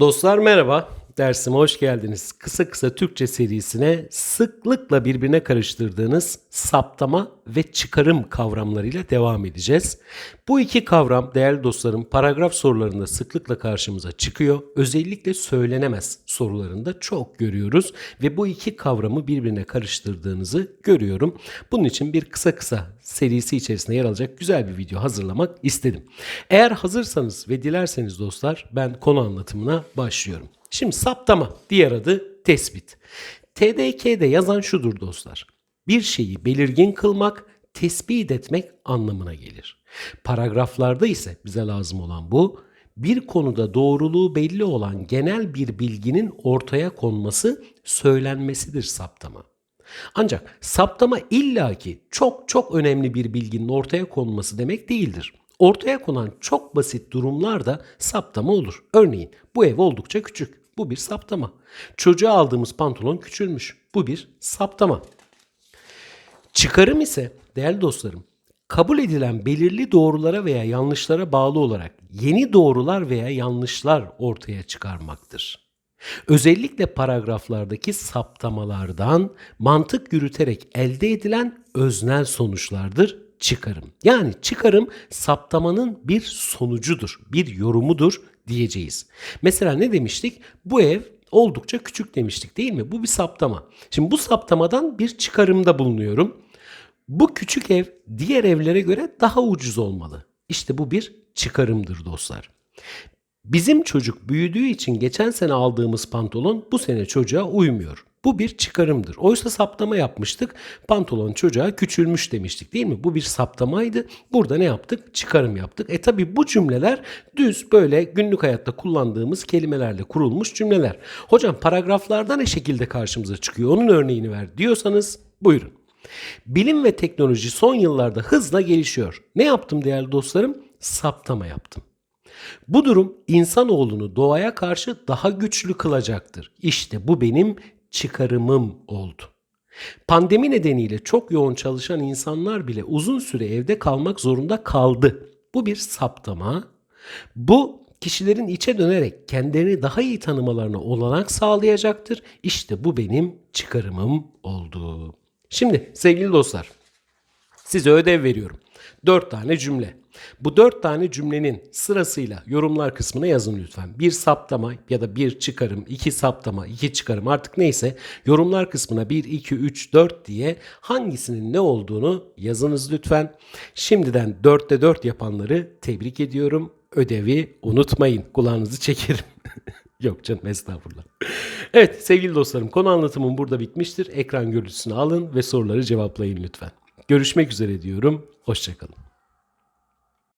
Dostlar merhaba. Dersime hoş geldiniz. Kısa kısa Türkçe serisine sıklıkla birbirine karıştırdığınız saptama ve çıkarım kavramlarıyla devam edeceğiz. Bu iki kavram değerli dostlarım paragraf sorularında sıklıkla karşımıza çıkıyor. Özellikle söylenemez sorularında çok görüyoruz ve bu iki kavramı birbirine karıştırdığınızı görüyorum. Bunun için bir kısa kısa serisi içerisinde yer alacak güzel bir video hazırlamak istedim. Eğer hazırsanız ve dilerseniz dostlar ben konu anlatımına başlıyorum. Şimdi saptama, diğer adı tespit. TDK'de yazan şudur dostlar. Bir şeyi belirgin kılmak, tespit etmek anlamına gelir. Paragraflarda ise bize lazım olan bu, bir konuda doğruluğu belli olan genel bir bilginin ortaya konması, söylenmesidir saptama. Ancak saptama illaki çok çok önemli bir bilginin ortaya konması demek değildir. Ortaya konan çok basit durumlarda saptama olur. Örneğin bu ev oldukça küçük. Bu bir saptama. Çocuğa aldığımız pantolon küçülmüş. Bu bir saptama. Çıkarım ise değerli dostlarım kabul edilen belirli doğrulara veya yanlışlara bağlı olarak yeni doğrular veya yanlışlar ortaya çıkarmaktır. Özellikle paragraflardaki saptamalardan mantık yürüterek elde edilen öznel sonuçlardır çıkarım. Yani çıkarım saptamanın bir sonucudur, bir yorumudur diyeceğiz. Mesela ne demiştik? Bu ev oldukça küçük demiştik değil mi? Bu bir saptama. Şimdi bu saptamadan bir çıkarımda bulunuyorum. Bu küçük ev diğer evlere göre daha ucuz olmalı. İşte bu bir çıkarımdır dostlar. Bizim çocuk büyüdüğü için geçen sene aldığımız pantolon bu sene çocuğa uymuyor. Bu bir çıkarımdır. Oysa saptama yapmıştık. Pantolon çocuğa küçülmüş demiştik değil mi? Bu bir saptamaydı. Burada ne yaptık? Çıkarım yaptık. E tabi bu cümleler düz böyle günlük hayatta kullandığımız kelimelerle kurulmuş cümleler. Hocam paragraflarda ne şekilde karşımıza çıkıyor? Onun örneğini ver diyorsanız buyurun. Bilim ve teknoloji son yıllarda hızla gelişiyor. Ne yaptım değerli dostlarım? Saptama yaptım. Bu durum insanoğlunu doğaya karşı daha güçlü kılacaktır. İşte bu benim çıkarımım oldu. Pandemi nedeniyle çok yoğun çalışan insanlar bile uzun süre evde kalmak zorunda kaldı. Bu bir saptama. Bu kişilerin içe dönerek kendilerini daha iyi tanımalarına olanak sağlayacaktır. İşte bu benim çıkarımım oldu. Şimdi sevgili dostlar size ödev veriyorum. 4 tane cümle. Bu 4 tane cümlenin sırasıyla yorumlar kısmına yazın lütfen. Bir saptama ya da bir çıkarım, iki saptama, iki çıkarım artık neyse yorumlar kısmına 1, 2, 3, 4 diye hangisinin ne olduğunu yazınız lütfen. Şimdiden 4'te 4 yapanları tebrik ediyorum. Ödevi unutmayın. Kulağınızı çekerim. Yok canım estağfurullah. Evet sevgili dostlarım konu anlatımım burada bitmiştir. Ekran görüntüsünü alın ve soruları cevaplayın lütfen. Görüşmek üzere diyorum. Hoşçakalın.